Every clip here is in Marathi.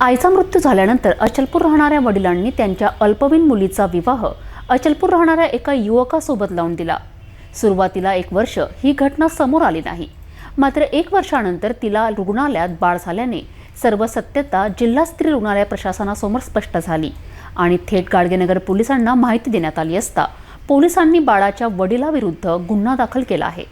आईचा मृत्यू झाल्यानंतर अचलपूर राहणाऱ्या वडिलांनी त्यांच्या अल्पवयीन मुलीचा विवाह अचलपूर राहणाऱ्या एका युवकासोबत लावून दिला. सुरुवातीला एक वर्ष ही घटना समोर आली नाही. मात्र एक वर्षानंतर तिला रुग्णालयात बाळ झाल्याने सर्व सत्यता जिल्हा स्त्री रुग्णालय प्रशासनासमोर स्पष्ट झाली आणि थेट गाडगेनगर पोलिसांना माहिती देण्यात आली असता पोलिसांनी बाळाच्या वडिलाविरुद्ध गुन्हा दाखल केला आहे.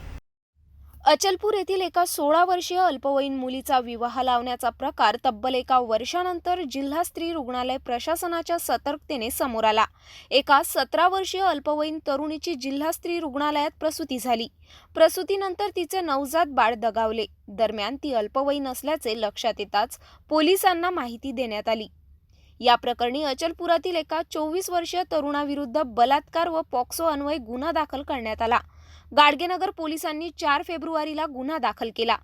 अचलपूर येथील एका सोळा वर्षीय अल्पवयीन मुलीचा विवाह लावण्याचा प्रकार तब्बल एका वर्षानंतर जिल्हा स्त्री रुग्णालय प्रशासनाच्या सतर्कतेने समोर आला. एका सतरा वर्षीय अल्पवयीन तरुणीची जिल्हा स्त्री रुग्णालयात प्रसूती झाली. प्रसूतीनंतर तिचे नवजात बाळ दगावले. दरम्यान ती अल्पवयीन असल्याचे लक्षात येताच पोलिसांना माहिती देण्यात आली. या प्रकरणी अचलपुरातील एका चोवीस वर्षीय तरुणाविरुद्ध बलात्कार व पॉक्सो अन्वये गुन्हा दाखल करण्यात आला. गाडगेनगर पोलिसांनी चार फेब्रुवारीला गुन्हा दाखल केला.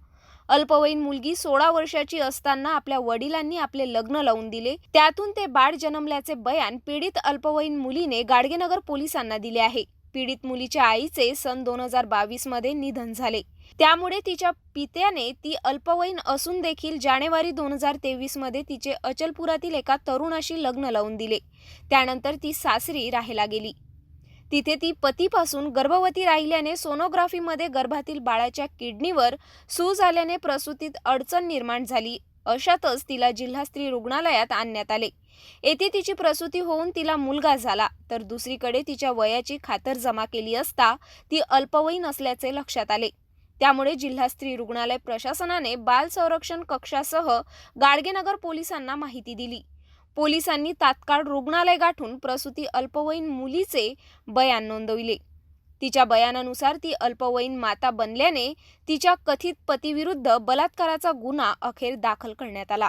अल्पवयीन मुलगी सोळा वर्षाची असताना आपल्या वडिलांनी आपले लग्न लावून दिले. त्यातून ते बाळ जन्मल्याचे बयान पीडित अल्पवयीन मुलीने गाडगेनगर पोलिसांना दिले आहे. पीडित मुलीच्या आईचे सन दोन हजार बावीसमध्ये निधन झाले. त्यामुळे तिच्या पित्याने ती अल्पवयीन असून देखील जानेवारी दोन हजार तेवीसमध्ये तिचे अचलपुरातील एका तरुणाशी लग्न लावून दिले. त्यानंतर ती सासरी राहायला गेली. तिथे ती पतीपासून गर्भवती राहिल्याने सोनोग्राफीमध्ये गर्भातील बाळाच्या किडनीवर सूज आल्याने प्रसूतीत अडचण निर्माण झाली. अशातच तिला जिल्हा स्त्री रुग्णालयात आणण्यात आले. येथे तिची प्रसूती होऊन तिला मुलगा झाला. तर दुसरीकडे तिच्या वयाची खातर जमा केली असता ती अल्पवयीन असल्याचे लक्षात आले. त्यामुळे जिल्हा स्त्री रुग्णालय प्रशासनाने बाल संरक्षण कक्षासह गाडगेनगर पोलिसांना माहिती दिली. पोलिसांनी तात्काळ रुग्णालय गाठून प्रसूती अल्पवयीन मुलीचे बयान नोंदविले. तिच्या बयानानुसार ती अल्पवयीन माता बनल्याने तिच्या कथित पतीविरुद्ध बलात्काराचा गुन्हा अखेर दाखल करण्यात आला.